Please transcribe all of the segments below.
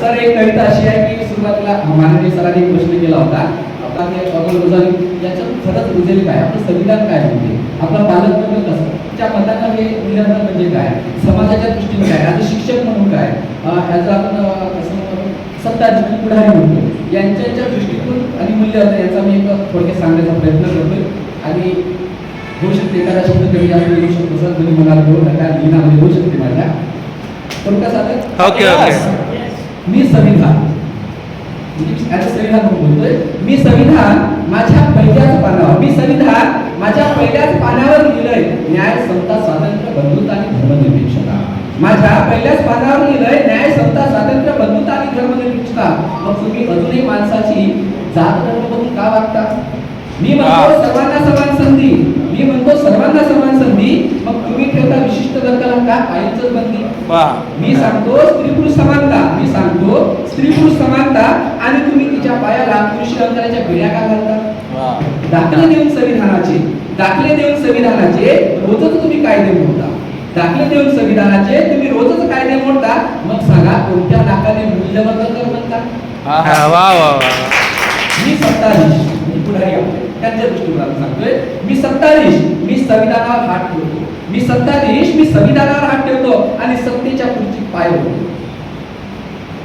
Sir एक कविता अशी आहे की सुरुवातीला माननीय सरांनी प्रश्न केला होता आपला ते अब्दुल याच्यात खरंच रुजेल काय? आपलं संविधान काय म्हणते आपलं पालकत्व कसं? त्या मतानं हे मूल्यमापन म्हणजे काय? समाजाच्या दृष्टीने काय? आता शिक्षक म्हणून काय? अं, याचं आपण सत्ताधिकारी पुढारी म्हणतो यांच्या दृष्टीतून आणि मूल्य याचा मी एक थोडक्यात सांगण्याचा प्रयत्न करतोय. आणि होऊ शकते एखादा शब्द कमी जास्त येऊ शकतो सर तुम्ही मनात घेऊ नका होऊ शकते माझ्या. थोडक्यात सांगत ओके ओके मी संविधान. ऍज संविधान बोलतोय. मी संविधान माझ्या पहिल्याच पानावर मी संविधान माझ्या पहिल्याच पानावर लिहिलंय. न्याय समता स्वातंत्र्य बंधुता आणि धर्मनिरपेक्षता. माझ्या पहिल्याच पानावर लिहिलंय न्याय समता स्वातंत्र्य बंधुता आणि धर्मनिरपेक्षता. मग तुम्ही अजूनही माणसाची जात धर्म बघून का वागता? मी म्हणतो सर्वांना समान संधी. मी म्हणतो सर्वांना समान संधी मग तुम्ही ठेवता विशिष्ट वर्गाला का कायमच बंदी मी सांगतो स्त्री पुरुष समानता. मी सांगतो स्त्री पुरुष समानता आणि तुम्ही तिच्या पायाला कृषी अंतराच्या बेड्या का घालता? दाखले देऊन संविधानाचे. दाखले देऊन संविधानाचे रोजच तुम्ही कायदे मोडता. दाखले देऊन संविधानाचे तुम्ही रोजच कायदे मोडता. मग सांगा कोणत्या नाकाने मूल्यवर्धन कर म्हणता मी सत्ताधीश मी पुढारी. त्यांच्या दृष्टिकोनातून सांगतोय. मी सत्ताधीश मी संविधानावर हात ठेवतो. मी सत्ताधीश मी संविधानावर हात ठेवतो आणि सत्तेच्या खुर्ची पाय होतो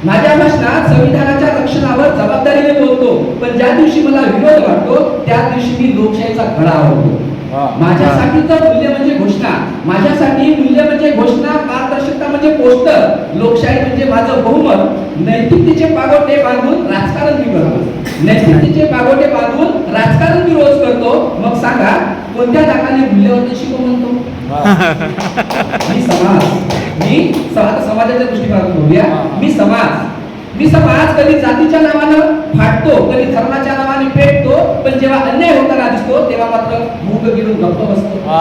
माझ्या भाषणात संविधानाच्या रक्षणावर जबाबदारीने बोलतो. पण ज्या दिवशी मला विरोध वाटतो त्या दिवशी मी लोकशाहीचा घडा आवडतो वा. माझ्यासाठीचं मूल्य म्हणजे घोषणा. माझ्यासाठी मूल्य म्हणजे घोषणा पारदर्शकता म्हणजे पोस्टर. लोकशाही म्हणजे माझं बहुमत. नैतिकतेचे पागोटे बांधून राजकारण मी करतो नैतिकतेचे पागोटे बांधून राजकारण मी रोज करतो. मग सांगा कोणत्या दाखाने मूल्यवर्धन शिकव म्हणतो? मी समाज. मी समाजाच्या दृष्टिकोनातून बोलूया. मी समाज. मी समाज कधी जातीच्या नावानं फाटतो कधी धर्माच्या नावाने पेटतो पण जेव्हा अन्याय होताना दिसतो तेव्हा मात्र मूग गिरून गप्प बसतो.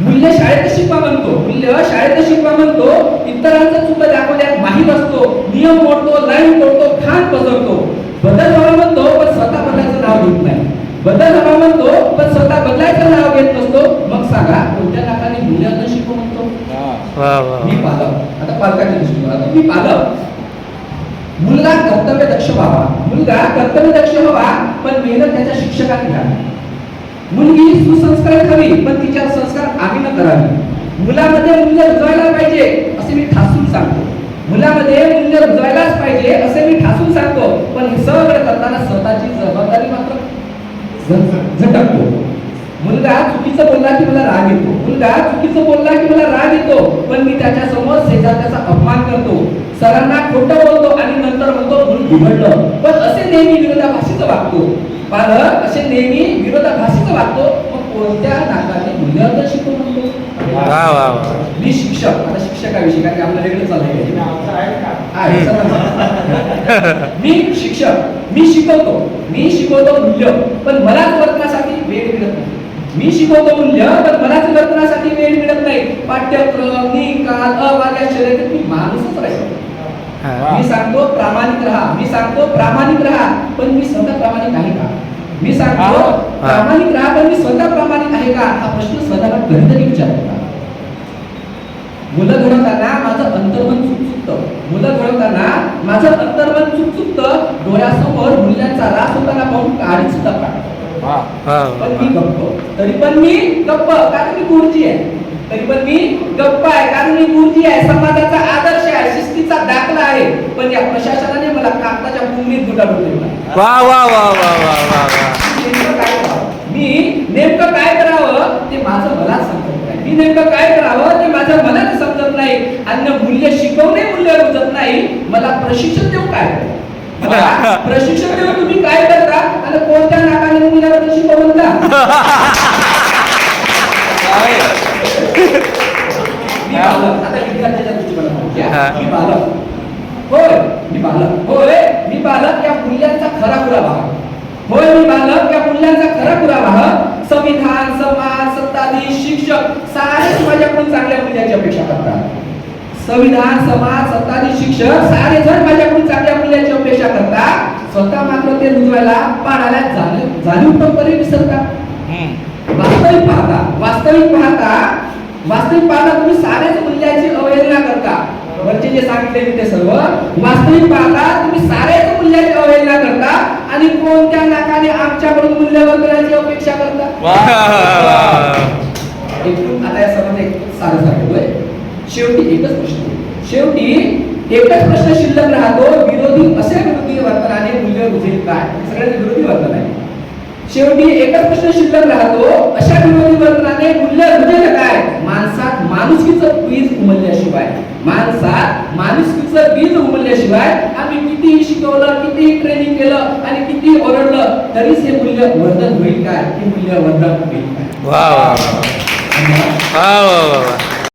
मूल्य शाळेत शिकवा म्हणतो. मूल्य शाळेत शिकवा म्हणतो. इतरांचं चुक दाखवण्यात माहीत असतो. नियम मोडतो लाईन तोडतो खान पसरतो. बदल व्हावा म्हणतो पण स्वतः बदलायचं नाव घेत नाही बदल हवा म्हणतो पण स्वतः बदलायचं नाव घेत नसतो. मग सांगा कोणत्या नाकाने मूल्य शिकव म्हणतो? मी पालक आता पालकाच्या दृष्टीकोनातून मी पालक मुलगा कर्तव्य दक्ष व्हावा. मुलगा कर्तव्य दक्ष व्हावा पण मेहनत त्याच्या शिक्षकांनी घ्यावी. मुलगी सुसंस्कारित हवी पण तिच्यावर संस्कार आम्ही न करावी. मुलामध्ये मूल्य रुजवायला पाहिजे असे मी ठासून सांगतो. मुलामध्ये मूल्य रुजवायलाच पाहिजे असे मी ठासून सांगतो. पण हे सगळं करताना स्वतःची जबाबदारी मात्र झटकतो. मुलगा चुकीचं बोलला की मला राग येतो. मुलगा चुकीचं बोलला की मला राग येतो. पण मी त्याच्यासमोर शेजारच्याचा अपमान करतो. सरांना खोटं बोलतो आणि नंतर म्हणतो म्हणून बिघडलं. पण असे नेहमी विरोधाभासीचं वागतो. पालक असे नेहमी विरोधाभासीचं वागतो. मग कोणत्या नाकाने मूल्यवर्धन शिकू म्हणतो वा वा मी शिक्षक आता शिक्षकाविषयी कारण की आपलं वेगळं चाललंय. मी शिक्षक मी शिकवतो. मी शिकवतो मूल्य पण मलाच वर्तनासाठी वेळ मिळत नाही. मी शिकवतो मूल्य पण मलाच वर्तनासाठी वेळ मिळत नाही. पाठ्यक्रम निकाल शर्यतीत मी माणूसच राहिलो. हा. मी सांगतो प्रामाणिक राहा. मी सांगतो प्रामाणिक राहा पण मी स्वतः प्रामाणिक आहे का? मी सांगतो. प्रामाणिक राहा पण मी स्वतः प्रामाणिक आहे का? हा प्रश्न स्वतःला कधीतरी विचारतो का? मुलं घडवताना माझं अंतर्मन चुकचुकतं मुलं घडवताना माझं अंतर्मन चुकचुकतं डोळ्यासमोर मूल्यांचा रास होताना पाहून काळी सुद्धा काढतो पण मी गप्प. तरी पण मी गप्प. कारण मी गुरुजी आहे. तरी पण मी गप्प आहे. कारण मी गुरुजी आहे. समाजाचा आदर्श आहे. शिस्तीचा दाखला आहे. पण या प्रशासनाने मला कागदाच्या गुटाळून ठेवला वा वा वा वा वा वा मी नेमकं काय करावं? ते माझं मलाच समजत नाही. मी नेमकं काय करावं? ते माझं मलाच आणि मूल्य शिकवणे मूल्य रुजत नाही मला प्रशिक्षण देऊ काय? प्रशिक्षण देऊन तुम्ही काय करता? आणि कोणत्या नाकाने मूल्यावर शिकवून का होय मी बालक. होय मी बालक या मूल्यांचा खरा पुरावा. होय मी बालक या मूल्यांचा खरा पुरावा. आहे. संविधान समाज सत्ताधीश शिक्षक सारेच माझ्याकडून चांगल्या मूल्याची अपेक्षा करतात. संविधान समाज सत्ताधीश शिक्षक सारे जण माझ्याकडून चांगल्या मूल्याची अपेक्षा करतात स्वतः मात्र ते रुजवायला पाडायला जाणीव जाणीवपूर्वकपणे विसरतात हम्म. वास्तविक पाहता वास्तविक पाहता वास्तविक पाहता तुम्ही सारेच मूल्याची अवहेलना करता. वरचे जे सांगितले मी ते सर्व वास्तविक पाहता तुम्ही साऱ्याच मूल्याची अवहेलना करता आणि कोणत्या नाकाने आमच्याकडून मूल्यवर्धनाची अपेक्षा करता? आता या सर्वांना एक सारं सांगतोय शेवटी एकच प्रश्न शेवटी एकच प्रश्न शिल्लक राहतो विरोधी असे विरोधी वर्तनाने मूल्य रुजेल काय? सगळ्यांचे विरोधी वर्तन आहे. शेवटी एकच प्रश्न शिल्लक राहतो अशा विरोधी वर्तनाने मूल्य रुजेल काय? माणसात माणुसकीचं बीज उमलल्याशिवाय. माणसात माणुसकीचं बीज उमलल्याशिवाय आम्ही कितीही शिकवलं कितीही ट्रेनिंग केलं आणि कितीही ओरडलं तरीच हे मूल्य वर्धन होईल काय? हे मूल्य वर्धन होईल काय? वा वा. वा वा वा.